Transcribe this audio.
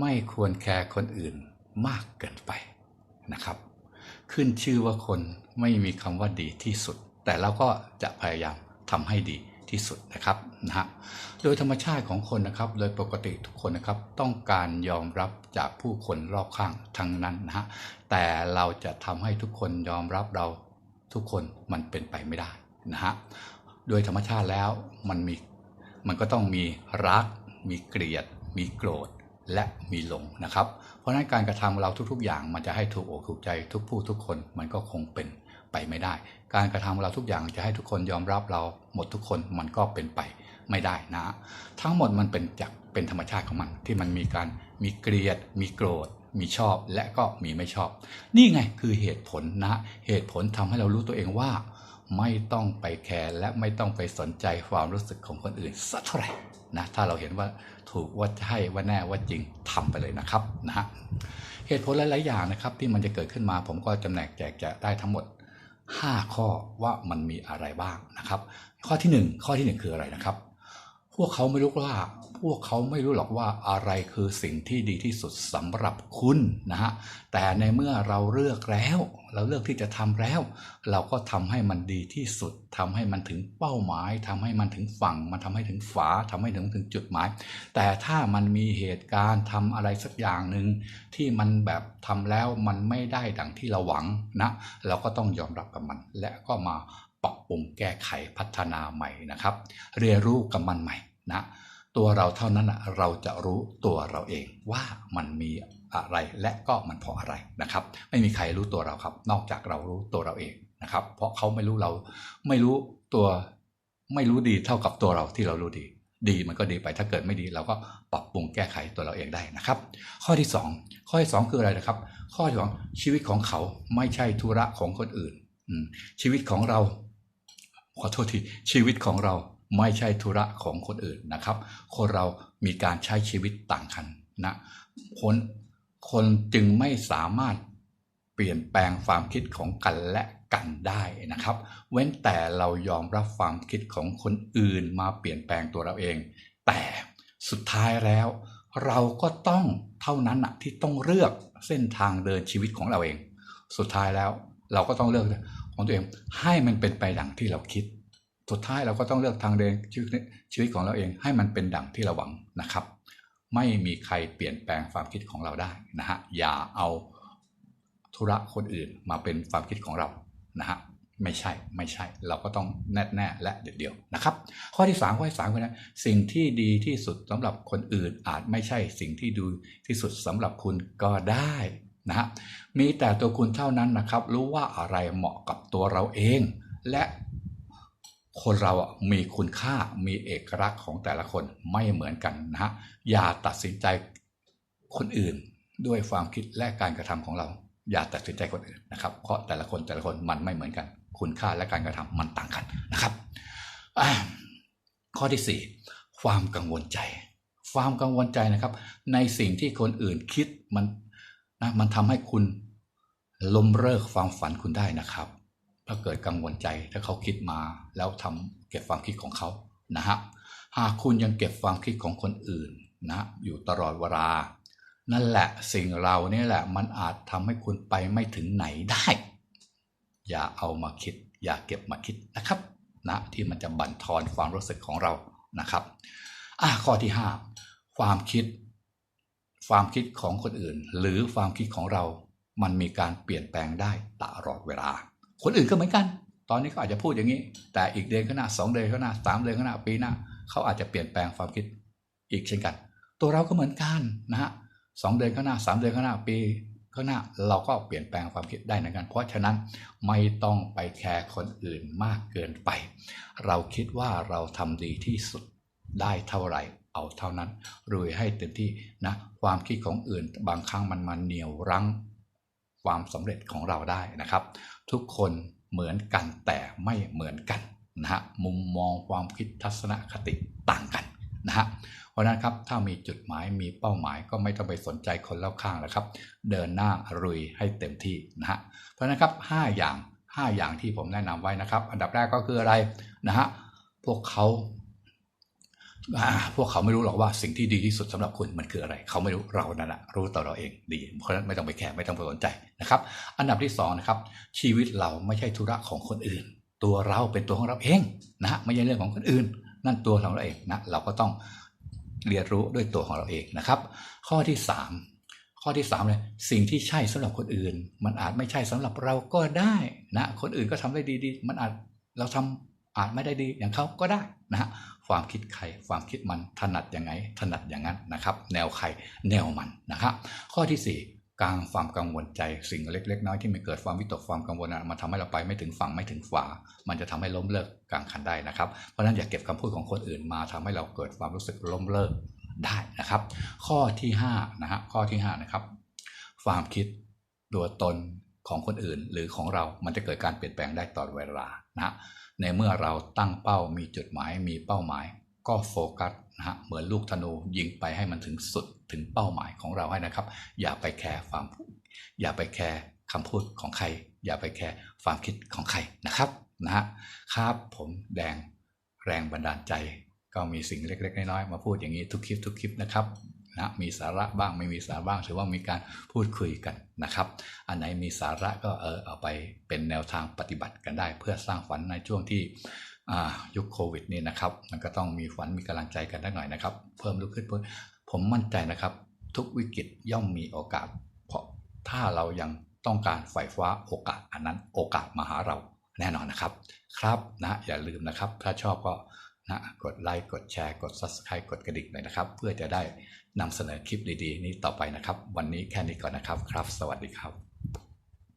ไม่ควรแคร์คนอื่นมากเกินไปนะครับ ขึ้นชื่อว่าคนไม่มีคำว่าดีที่สุด แต่เราก็จะพยายามทำให้ดีที่สุดนะครับนะฮะโดยธรรมชาติของคนนะครับโดยปกติทุกคนนะครับต้องการยอมรับจากผู้คนรอบข้างทั้งนั้นนะฮะแต่เราจะทำให้ทุกคนยอมรับเราทุกคนมันเป็นไปไม่ได้นะฮะโดยธรรมชาติแล้วมันมีมันก็ต้องมีรัก มีเกลียด มีโกรธ และมีหลงนะครับ เพราะนั้นการกระทำเราทุก ๆ อย่างมันจะให้ถูกอกถูกใจทุกผู้ทุกคนมันก็คงเป็นไปไม่ได้ การกระทำเราทุกอย่างจะให้ทุกคนยอมรับเราหมดทุกคนมันก็เป็นไปไม่ได้นะ ทั้งหมดมันเป็นจากเป็นธรรมชาติของมันที่มันมีการมีเกลียด มีโกรธ มีชอบและก็มีไม่ชอบ นี่ไงคือเหตุผลนะ เหตุผลทำให้เรารู้ตัวเองว่า ไม่ต้องไปแคร์และไม่ต้องไปสนใจความรู้สึกของคนอื่นสักเท่าไหร่ นะถ้าเราเห็นว่าถูกว่าใช่ว่าแน่ว่าจริงทำไปเลยนะครับนะฮะเหตุผลหลาย ๆ อย่างนะครับที่มันจะเกิดขึ้นมาผมก็จำแนกแจกแจกได้ทั้งหมด 5 ข้อว่ามันมีอะไรบ้างนะครับ ข้อที่ 1 ข้อที่ 1 คืออะไรนะครับ พวกเขาไม่รู้ว่า พวกเขาไม่รู้หรอกว่าอะไรคือสิ่งที่ดีที่สุดสำหรับคุณนะฮะแต่ในเมื่อเราเลือกแล้ว เราเลือกที่จะทำแล้ว เราก็ทำให้มันดีที่สุดทำให้มันถึงเป้าหมายทำให้มันถึงฝั่ง มันทำให้ถึงฝาทำให้ถึงถึงจุดหมาย แต่ถ้ามันมีเหตุการณ์ทำอะไรสักอย่างหนึ่งที่มันแบบทำแล้วมันไม่ได้ดังที่เราหวังนะเราก็ต้องยอมรับกับมัน และก็มาปรับปรุงแก้ไขพัฒนาใหม่นะครับ เรียนรู้กับมันใหม่ นะตัวเราเท่านั้นเราจะรู้ตัวเราเองว่ามันมีอะไรและก็มันเพราะอะไรนะครับ ไม่มีใครรู้ตัวเราครับ นอกจากเรารู้ตัวเราเองนะครับ เพราะเขาไม่รู้เราไม่รู้ตัวไม่รู้ดีเท่ากับตัวเราที่เรารู้ดี ดีมันก็ดีไปถ้าเกิดไม่ดี เราก็ปรับปรุงแก้ไขตัวเราเองได้นะครับ ข้อที่ 2 ข้อที่ 2 คืออะไรนะครับ ข้อที่สองชีวิตของเขาไม่ใช่ธุระของคนอื่นชีวิตของเราขอโทษทีชีวิตของเรา ไม่ใช่ธุระของคนอื่นนะครับ คนเรามีการใช้ชีวิตต่างกันนะคนคนจึงไม่สามารถเปลี่ยนแปลงความคิดของกันและกันได้นะครับ เว้นแต่เรายอมรับความคิดของคนอื่นมาเปลี่ยนแปลงตัวเราเอง แต่สุดท้ายแล้ว เราก็ต้องเท่านั้นนะที่ต้องเลือกเส้นทางเดินชีวิตของเราเอง สุดท้ายแล้วเราก็ต้องเลือกของตัวเองให้มันเป็นไปดังที่เราคิด สุดท้ายเราก็ต้องเลือกทางเดินชีวิตของเราเอง ให้มันเป็นดั่งที่เราหวังนะครับ ไม่มีใครเปลี่ยนแปลงความคิดของเราได้นะฮะอย่าเอาธุระคนอื่นมาเป็นความคิดของเรานะฮะไม่ใช่ไม่ใช่เราก็ต้องแน่แน่และเด็ดเดียวนะครับ ข้อที่ 3 ข้อที่สามคือนะสิ่งที่ดีที่สุดสำหรับคนอื่นอาจไม่ใช่สิ่งที่ดีที่สุดสำหรับคุณก็ได้นะฮะมีแต่ตัวคุณเท่านั้นนะครับ รู้ว่าอะไรเหมาะกับตัวเราเอง และ คนเราอะมีคุณค่ามีเอกลักษณ์ของแต่ละคนไม่เหมือนกันนะฮะอย่าตัดสินใจคนอื่นด้วยความคิดและการกระทำของเรา อย่าตัดสินใจคนอื่นนะครับ เพราะแต่ละคนแต่ละคนมันไม่เหมือนกัน คุณค่าและการกระทำมันต่างกันนะครับ ข้อที่ 4 ความกังวลใจ ความกังวลใจนะครับ ในสิ่งที่คนอื่นคิดมันนะมันทำให้คุณล้มเลิกความฝันคุณได้นะครับ ถ้าเกิดกังวลใจถ้าเขาคิดมาแล้วทำเก็บความคิดของเขานะฮะหากคุณยังเก็บความคิดของคนอื่นนะอยู่ตลอดเวลา นั่นแหละสิ่งเราเนี่ยแหละมันอาจทำให้คุณไปไม่ถึงไหนได้ อย่าเอามาคิด อย่าเก็บมาคิดนะครับนะที่มันจะบั่นทอนความรู้สึกของเรานะครับอะข้อที่ 5 ความคิด ความคิดของคนอื่น หรือความคิดของเรา มันมีการเปลี่ยนแปลงได้ตลอดเวลา คนอื่นก็เหมือนกัน ตอนนี้เขาอาจจะพูดอย่างนี้ แต่อีกเดือนข้างหน้าสองเดือนข้างหน้าสามเดือนข้างหน้าปีหน้าเขาอาจจะเปลี่ยนแปลงความคิดอีกเช่นกัน ตัวเราก็เหมือนกันนะฮะสองเดือนข้างหน้าสามเดือนข้างหน้าปีข้างหน้าเราก็เปลี่ยนแปลงความคิดได้เหมือนกัน เพราะฉะนั้นไม่ต้องไปแคร์คนอื่นมากเกินไป เราคิดว่าเราทำดีที่สุดได้เท่าไหร่เอาเท่านั้นรุยให้เต็มที่นะความคิดของอื่นบางครั้งมันมาเหนี่ยวรั้ง ความสำเร็จของเราได้นะครับ ทุกคนเหมือนกันแต่ไม่เหมือนกันนะฮะมุมมองความคิดทัศนคติต่างกันนะฮะเพราะนั้นครับถ้ามีจุดหมายมีเป้าหมายก็ไม่ต้องไปสนใจคนรอบข้างแล้วครับ เดินหน้ารุยให้เต็มที่นะฮะเพราะนั้นครับ5อย่าง 5 อย่างที่ผมแนะนำไว้นะครับ อันดับแรกก็คืออะไรนะฮะพวกเขา พวกเขาไม่รู้หรอกว่าสิ่งที่ดีที่สุดสำหรับคุณมันคืออะไร เขาไม่รู้เรานั่นแหละรู้ต่อเราเองดี เพราะฉะนั้นไม่ต้องไปแคร์ไม่ต้องไปสนใจนะครับ อันดับที่สองนะครับชีวิตเราไม่ใช่ธุระของคนอื่น ตัวเราเป็นตัวของเราเองนะไม่ใช่เรื่องของคนอื่น นั่นตัวของเราเองนะเราก็ต้องเรียนรู้ด้วยตัวของเราเองนะครับ ข้อที่สามข้อที่สามเลยสิ่งที่ใช่สำหรับคนอื่น มันอาจไม่ใช่สำหรับเราก็ได้นะคนอื่นก็ทำได้ดีๆ มันอาจเราทำอาจไม่ได้ดีอย่างเขาก็ได้นะฮะ ความคิดใครความคิดมันถนัดยังไง ถนัดอย่างนั้นนะครับ แนวใครแนวมันนะครับ ข้อที่สี่กลางความกังวลใจสิ่งเล็ก ๆ น้อยที่มันเกิดความวิตกความกังวลนะมันทำให้เราไปไม่ถึงฝั่งไม่ถึงฝามันจะทำให้ล้มเลิกกลางคันได้นะครับ เพราะฉะนั้นอย่าเก็บคำพูดของคนอื่นมาทำให้เราเกิดความรู้สึกล้มเลิกได้นะครับ ข้อที่ห้านะฮะข้อที่ห้านะครับความคิดตัวตนของคนอื่นหรือของเรามันจะเกิดการเปลี่ยนแปลงได้ตลอดเวลานะฮะ ในเมื่อเราตั้งเป้ามีจุดหมายมีเป้าหมาย ก็โฟกัสนะฮะเหมือนลูกธนูยิงไปให้มันถึงสุดถึงเป้าหมายของเราให้นะครับ อย่าไปแคร์ความอย่าไปแคร์คำพูดของใคร อย่าไปแคร์ความคิดของใครนะครับนะฮะครับผมแดงแรงบันดาลใจ ก็มีสิ่งเล็ก ๆ น้อยๆมาพูดอย่างนี้ทุกคลิปทุกคลิปนะครับ นะมีสาระบ้างไม่มีสาระบ้างถือว่ามีการพูดคุยกันนะครับ อันไหนมีสาระก็เออเอาไปเป็นแนวทางปฏิบัติกันได้ เพื่อสร้างฝันในช่วงที่ยุคโควิดนี่นะครับ มันก็ต้องมีฝันมีกำลังใจกันได้หน่อยนะครับ เพิ่มลุกขึ้นเพิ่มผมมั่นใจนะครับ ทุกวิกฤตย่อมมีโอกาส เพราะถ้าเรายังต้องการไฟฟ้าโอกาสอันนั้นโอกาสมาหาเราแน่นอนนะครับ ครับนะอย่าลืมนะครับ ถ้าชอบก็ นะกดไลค์กดแชร์กด Subscribe กดกระดิ่งเลยนะครับ เพื่อจะได้นำเสนอคลิปดีๆ นี้ต่อไปนะครับ วันนี้แค่นี้ก่อนนะครับ ครับ สวัสดีครับ